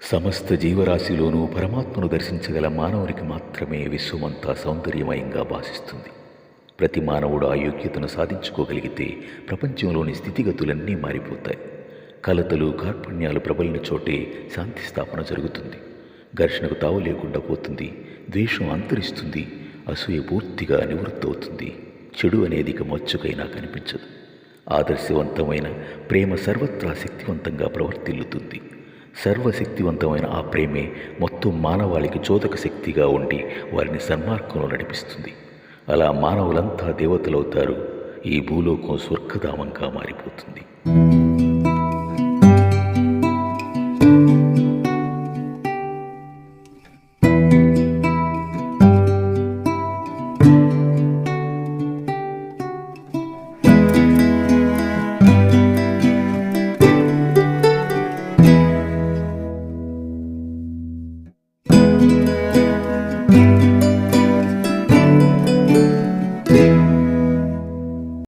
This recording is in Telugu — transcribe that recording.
సమస్త జీవరాశిలోనూ పరమాత్మను దర్శించగల మానవునికి మాత్రమే విశ్వమంతా సౌందర్యమయంగా భాషిస్తుంది. ప్రతి మానవుడు ఆ యోగ్యతను సాధించుకోగలిగితే ప్రపంచంలోని స్థితిగతులన్నీ మారిపోతాయి. కలతలు కార్పణ్యాలు ప్రబలిన చోటే శాంతి స్థాపన జరుగుతుంది. ఘర్షణకు తావు లేకుండా పోతుంది ద్వేషం అంతరిస్తుంది అసూయ పూర్తిగా నివృత్తి అవుతుంది చెడు అనేది ఇక మచ్చుకైనా కనిపించదు. ఆదర్శవంతమైన ప్రేమ సర్వత్రా శక్తివంతంగా ప్రవర్తిల్లుతుంది. సర్వశక్తివంతమైన ఆ ప్రేమే మొత్తం మానవాళికి చోదక శక్తిగా ఉండి వారిని సన్మార్గంలో నడిపిస్తుంది. అలా మానవులంతా దేవతలవుతారు. ఈ భూలోకం స్వర్గధామంగా మారిపోతుంది.